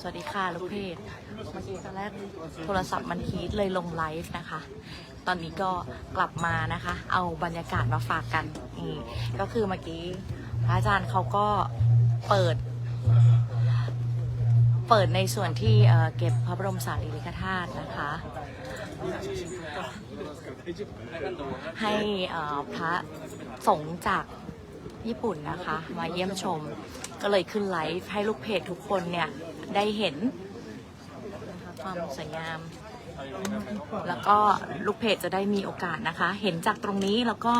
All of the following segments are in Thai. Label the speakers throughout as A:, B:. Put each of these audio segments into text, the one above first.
A: สวัสดีค่ะลูกเพจเมื่อกี้ตอนแรกโทรศัพท์มันฮีทเลยลงไลฟ์นะคะ ตอนนี้ก็กลับมานะคะ เอาบรรยากาศมาฝากกันนี่ก็คือเมื่อกี้พระอาจารย์เขาก็เปิด เปิดในส่วนที่เอ่อเก็บพระบรมสารีริกธาตุนะคะ ให้พระสงฆ์จากญี่ปุ่นนะคะ มาเยี่ยมชม ก็เลยขึ้นไลฟ์ให้ลูกเพจทุกคนเนี่ย ได้เห็นความสวยงาม แล้วก็ลูกเพจจะได้มีโอกาสนะคะ เห็นจากตรงนี้แล้วก็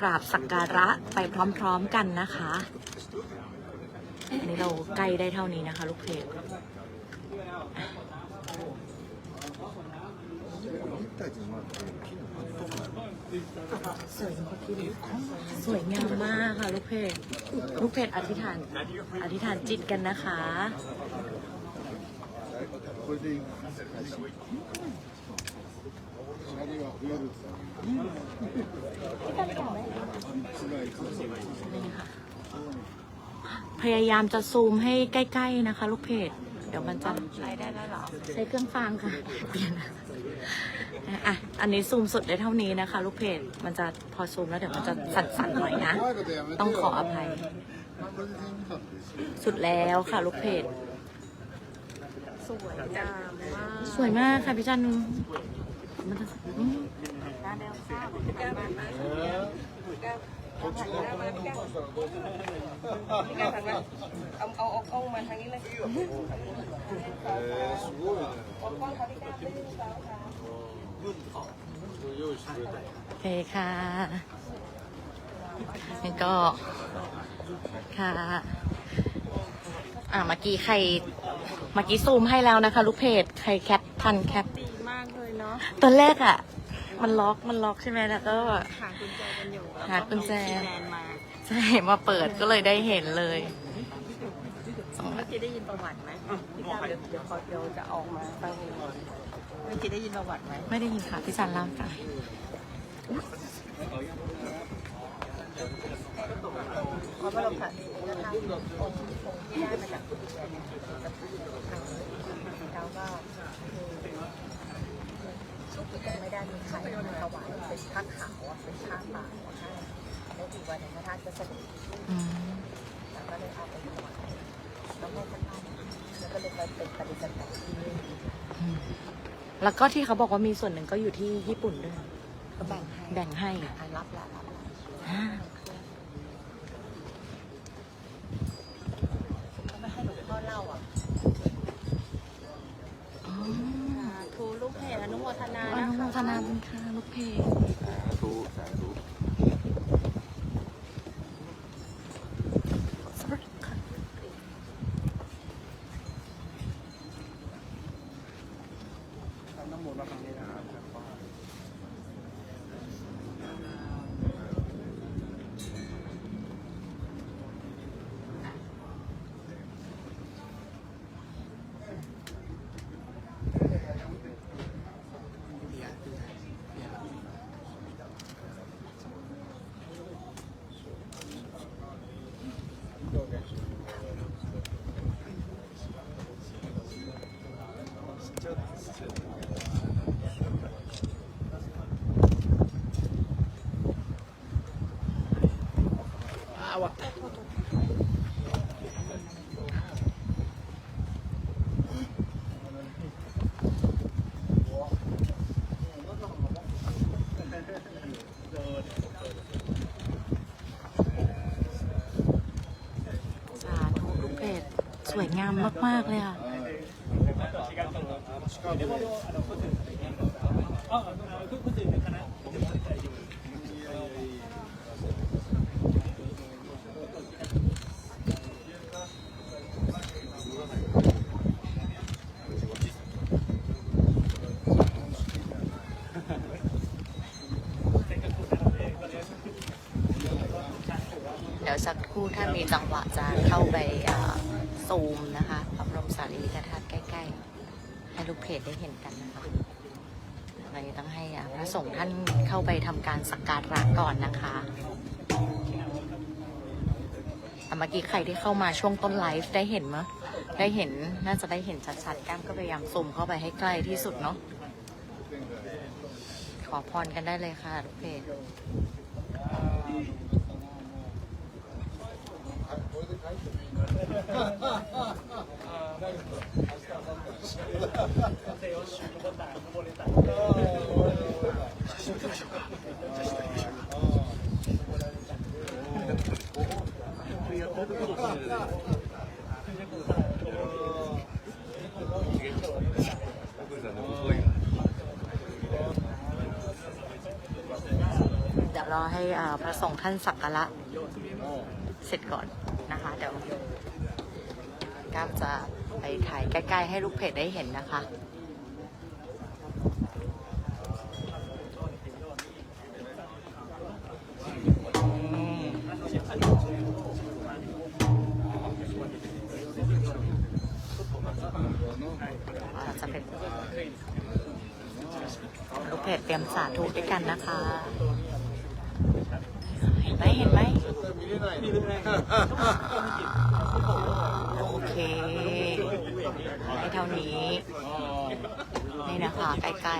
A: กราบสักการะไปพร้อมๆกันนะคะอันนี้เราใกล้ได้เท่านี้นะคะ ลูกเพจ สวยสวยงามมากค่ะ ลูกเพจลูกเพจอธิษฐาน อธิษฐานจิตกันนะคะ
B: これでいいシャリは増えるさ。
A: นี่ค่ะ พยายามจะซูมให้ใกล้ ๆนะคะ ลูกเพจ เ ี๋ยวมันจะใช้ได้แล้วหรอ ใช้เครื่องฟังค่ะ เปลี่ยนอะอันนี้ซูมสุดได้เท่านี้นะคะ ลูกเพจ มันจะพอซูมแล้วเดี๋ยวมันจะสั่นๆหน่อยนะ ต้องขออภัย สุดแล้วค่ะ ลูกเพจ
C: สวยงามมาก
A: สวยมากค่ะพี่จันนุมันจะ
B: ห にしたらどうする
C: พี่การทางนั้นเอาเอาเอากล้องมาทางนี้เลย
B: えー、すごいね。
C: เอากล้องเขาที่การดึงสาวค่ะ
B: これ用意してくれた。
A: โอเคค่ะนี่ก็ ค่ะ อ่าเมื่อกี้ใคร เมื่อกี้ซูมให้แล้วนะคะ ลูกเพจ ใครแคปทันแคป
C: ดีมากเลยเนาะ
A: ตอนแรกอ่ะ มันล็อกมันล็อกใช่ไหมแล้วก็
C: หากุญแจกันอยู่
A: หากุญแจ
C: เอาคีย์แมนมา
A: ใช่มาเปิดก็เลยได้เห็นเลยสอง
C: เมื่อกี้ได้ยินประวัติไหมพี่การเดี๋ยวเดี๋ยวเขาเดี๋ยวจะออกมาฟังเองเมื่อกี้ได้ยินประวัติไหม
A: ไม่ได้ยินค่ะพี่จันเล่าจ้ะ
C: เพราะว่าเราผ่านนะคะองค์องค์ที่ได้มาจากกุญแจเนี่ยจะพูดทางเขาว่าชุดยังไม่ได้มีใครมาถวายเป็นผ้าขาวอะเป็นผ้าป่าหัวให้แล้วอีกวันหนึ่งพระธาตุก็เสด็จ
A: อืม
C: แล้วก็เลยเอาไปถวายแล้วให้ท่านนั่งแล้วก็เลยไปเป็นปฏิบัติที่นี่
A: อืมแล้วก็ที่เขาบอกว่ามีส่วนหนึ่งก็อยู่ที่ญี่ปุ่นด้วย
C: ก็แบ่งให้
A: แบ่งให้
C: อะรับละรับละ
A: อ่า
C: ก็ไม่ให้หลวงพ่อเล่าอะ
A: อ๋อ
C: ทูลูกเพจอนุโมทนา
A: อ
C: นะ
A: นุโม
C: คะ
A: ทนาบุญค่ะลูกเพจ
B: สาธุสาธุ
D: ทั้งหมดมาครั้งนี้นะ
A: วยงามมาก ๆ เลยค่ะเดี๋ยวสักครู่ถ้ามีจังหวะจะเข้าไปอ่า ซูมนะคะพระบรมสารีริกธาตุใกล้ๆ ให้ลูกเพจได้เห็นกันนะคะเลยต้องให้อะพระสงฆ์ท่านเข้าไปทำการสักการะก่อนนะคะแต่เมื่อกี้ใครที่เข้ามาช่วงต้นไลฟ์ได้เห็นมั้ยได้เห็นน่าจะได้เห็นชัดๆ แก้มก็พยายามซูมเข้าไปให้ใกล้ที่สุดเนาะขอพรกันได้เลยค่ะทุกเพจ เดี๋ยวรอให้พระสงฆ์ท่านสักการะเสร็จก่อนนะคะ เดี๋ยวก้ามจะไปถ่ายใกล้ ๆ ให้ลูกเพจได้เห็นนะคะจะเป็นลูกเพจเตรียมสาธุด้วยกันนะคะ มเห็นไหมโอเคให้เท่านี้ นี่นะคะใกล้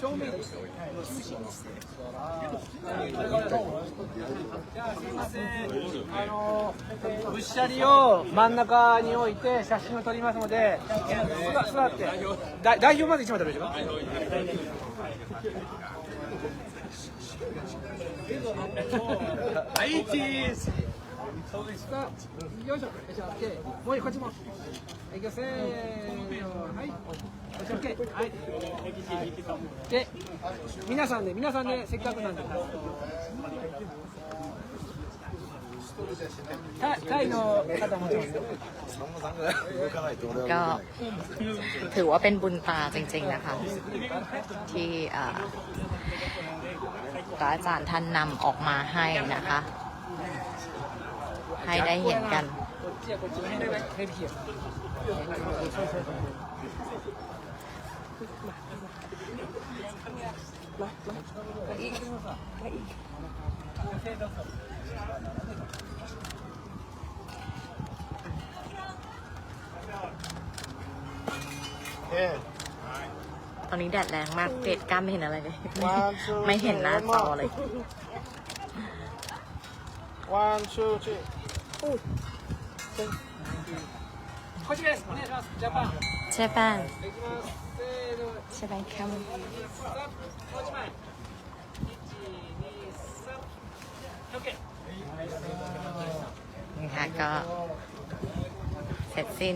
A: 正面にして、はい、中心にして。じゃ
D: あすみません。あのぶっしゃりを真ん中に置いて写真を撮りますので、座って代表まで一枚食べでしょ。はい、チーズ。そうですかよいしょよいしょ OK もういいこっちもはいいきますせーのはいよいしょ OK はいで皆さんで皆さんでせっかくなんでタイタイの方もちろん
A: ๆ ก็ถือว่าเป็นบุญตาจริงๆนะคะ ที่อ่าพระอาจารย์ท่านนำออกมาให้นะคะ ให้ได้เห็นกันตอนนี้แดดแรงมากเกรดกล้ามไม่เห็นอะไรเลย ไม่เห็นหน้าจอเลย
B: one two three
D: こっちですお願いしますジャパン
A: ใช่ป้าน
D: いきますせーの
A: ใช่ไหมแคม
D: もう一枚1 2 3 OK
A: นี่ค่ะก็เสร็จสิ้น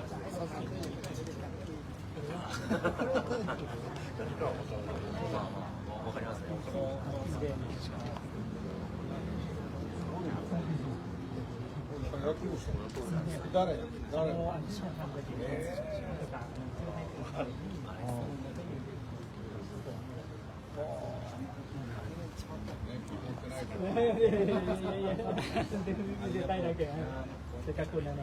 B: わかり
A: ますね。野球部の当時なんですけど
B: 誰？誰？
D: も絶対だけ、せっかくなので。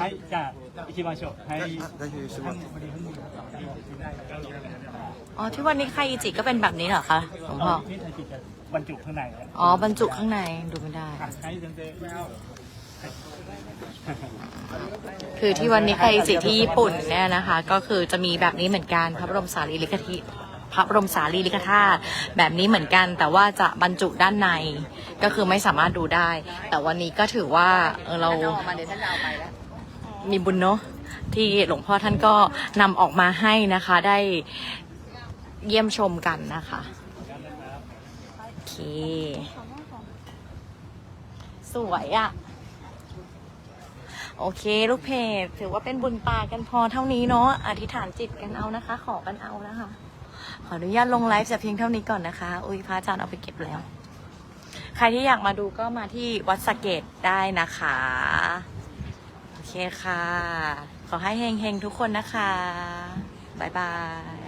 E: はいじゃあ行きましょうはいท่านพอดีเพิ่งมีได้
A: อ๋อที่วันนี้ไคอิจิก็เป็นแบบนี้เหรอคะหลวงพ่อ
E: นี่ไทยจิจะบรรจุข้างใน
A: อ๋อบรรจุข้างในดูไม่ได้
E: ใช้เซนเซ
A: คือที่วันนี้ไคอิจิที่ญี่ปุ่นเนี่ยนะคะ ก็คือจะมีแบบนี้เหมือนกันพระบรมสารีริกธาตุ พระบรมสารีริกธาตุแบบนี้เหมือนกัน แต่ว่าจะบรรจุด้านในก็คือไม่สามารถดูได้ แต่วันนี้ก็ถือว่าเออเรามีบุญเนาะที่หลวงพ่อท่านก็นำออกมาให้นะคะได้เยี่ยมชมกันนะคะโอเค สวยอะ่ะ โอเค ลูกเพจถือว่าเป็นบุญตากันพอเท่านี้เนาะอธิษฐานจิตกันเอานะคะ ขอกันเอานะคะ ขออนุญาตลงไลฟ์แต่เพียงเท่านี้ก่อนนะคะ อุ้ยพระอาจารย์เอาไปเก็บแล้ว ใครที่อยากมาดูก็มาที่วัดสะเกตได้นะคะ โอเคค่ะ ขอให้เฮงๆทุกคนนะคะ บ๊ายบาย